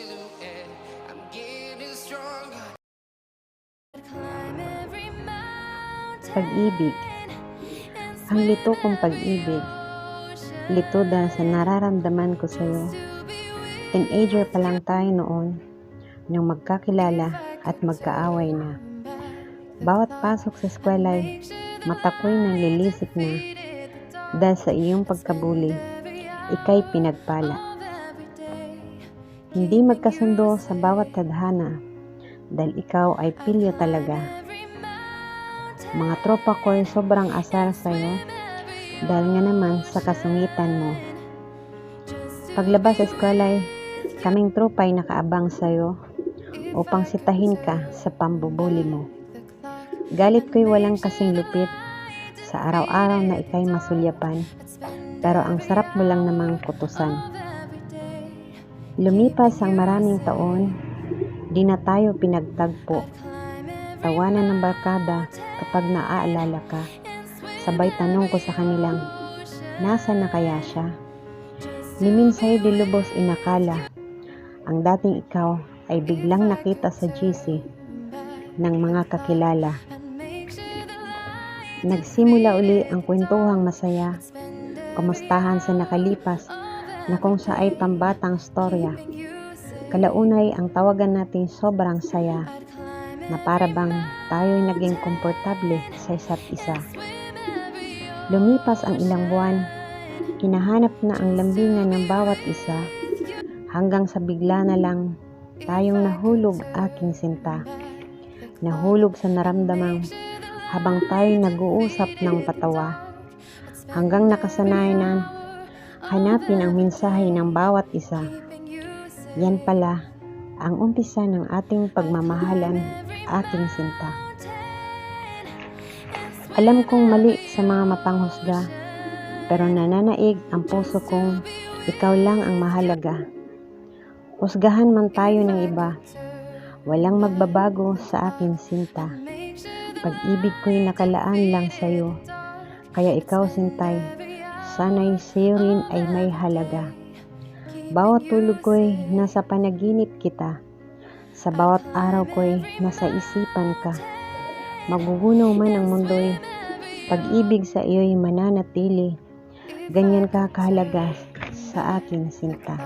silhouette. Pag-ibig. Ang lito kong pag-ibig. Lito dahil sa nararamdaman ko sa'yo. Teenager pa lang tayo noon nang magkakilala at magkaaway na. Bawat pasok sa eskwela ay mata ko'y nalilisik na dahil sa iyong pagkabuli, ika'y pinagpala. Hindi magkasundo sa bawat tadhana dahil ikaw ay pilyo talaga. Mga tropa ko ay sobrang asar sa'yo dahil nga naman sa kasungitan mo. Paglabas sa eskwela ay kaming tropa ay nakaabang sa'yo upang sitahin ka sa pambubuli mo. Galit ko'y walang kasing lupit sa araw-araw na ikay masulyapan pero ang sarap mo lang namang kutusan. Lumipas ang maraming taon, di na tayo pinagtagpo. Tawanan ng barkada kapag naaalala ka. Sabay tanong ko sa kanilang, nasa na kaya siya? Ni Minsay di lubos inakala, ang dating ikaw ay biglang nakita sa GC ng mga kakilala. Nagsimula uli ang kwentuhang masaya, kumustahan sa nakalipas na kung sa ay pambatang storya. Kalaunay ang tawagan natin sobrang saya na para tayo'y naging komportable sa isa't isa. Lumipas ang ilang buwan, hinahanap na ang lambingan ng bawat isa hanggang sa bigla na lang tayong nahulog aking sinta. Nahulog sa naramdamang habang tayo nag-uusap ng patawa hanggang nakasanay na hanapin ang mensahe ng bawat isa. Yan pala ang umpisa ng ating pagmamahalan, aking sinta. Alam kong mali sa mga mapanghusga, pero nananaig ang puso kong ikaw lang ang mahalaga. Husgahan man tayo ng iba, walang magbabago sa aking sinta. Pag-ibig ko'y nakalaan lang sa'yo, kaya ikaw sintay, sana'y sa'yo rin ay may halaga. Bawat tulog ko'y nasa panaginip kita, sa bawat araw ko'y nasa isipan ka. Magugunaw man ang mundo'y, pag-ibig sa iyo'y mananatili, ganyan ka kahalaga sa aking sinta.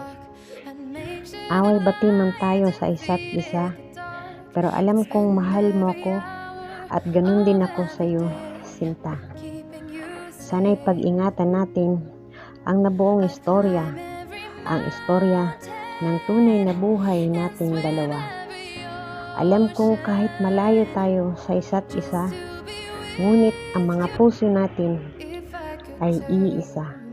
Away bati man tayo sa isa't isa, pero alam kong mahal mo ko at ganun din ako sa iyo, sinta. Sana'y pag-ingatan natin ang nabuong istorya, ang istorya ng tunay na buhay nating dalawa. Alam ko kahit malayo tayo sa isa't isa, ngunit ang mga puso natin ay iisa.